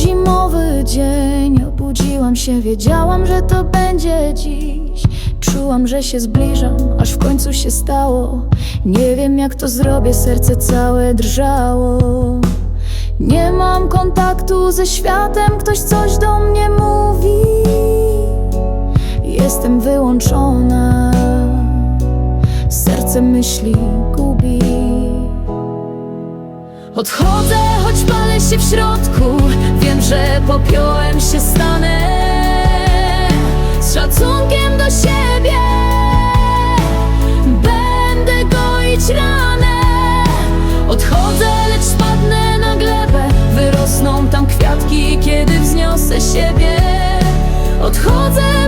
zimowy dzień. Obudziłam się, wiedziałam, że to będzie dziś. Czułam, że się zbliżam, aż w końcu się stało. Nie wiem jak to zrobię, serce całe drżało. Nie mam kontaktu ze światem, ktoś coś do mnie mówi. Jestem wyłączona. Serce myśli gubi. Odchodzę, choć palę się w środku. Wiem, że popiołem się stanę. Z szacunkiem do siebie Będę goić ranę. Odchodzę, lecz spadnę na glebę. Wyrosną tam kwiatki, kiedy wzniosę siebie. Odchodzę,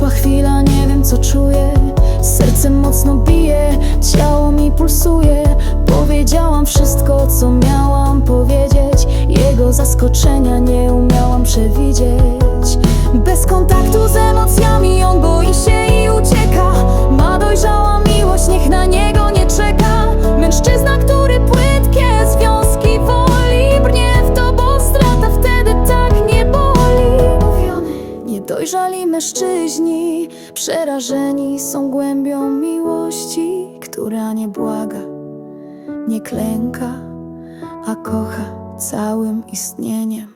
Nadeszła chwila, nie wiem co czuję. Serce mocno bije, ciało mi pulsuje. Powiedziałam wszystko, co miałam powiedzieć. Jego zaskoczenia nie umiałam przewidzieć. Bez kontaktu z emocjami niedojrzali mężczyźni, przerażeni są głębią miłości, która nie błaga, nie klęka, a kocha całym istnieniem.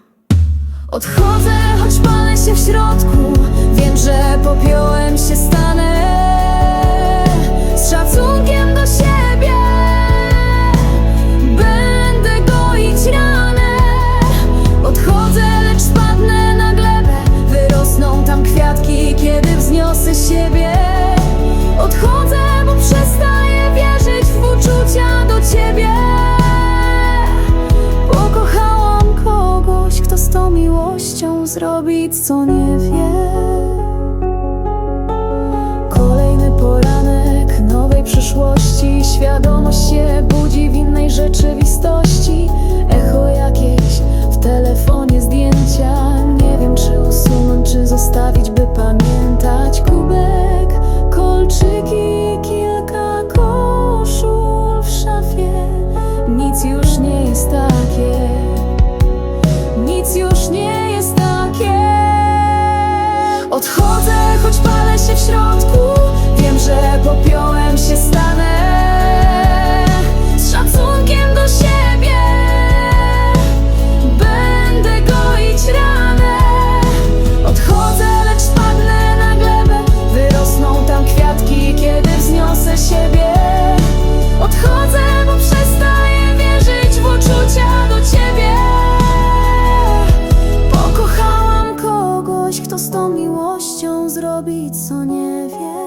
Odchodzę, choć palę się w środku Wiem, że popiołem się stanę siebie Odchodzę, bo przestaję wierzyć w uczucia do ciebie Pokochałam kogoś, kto z tą miłością zrobić, co nie wie. Odchodzę, choć palę się w środku. Wiem, że popiołem. 年年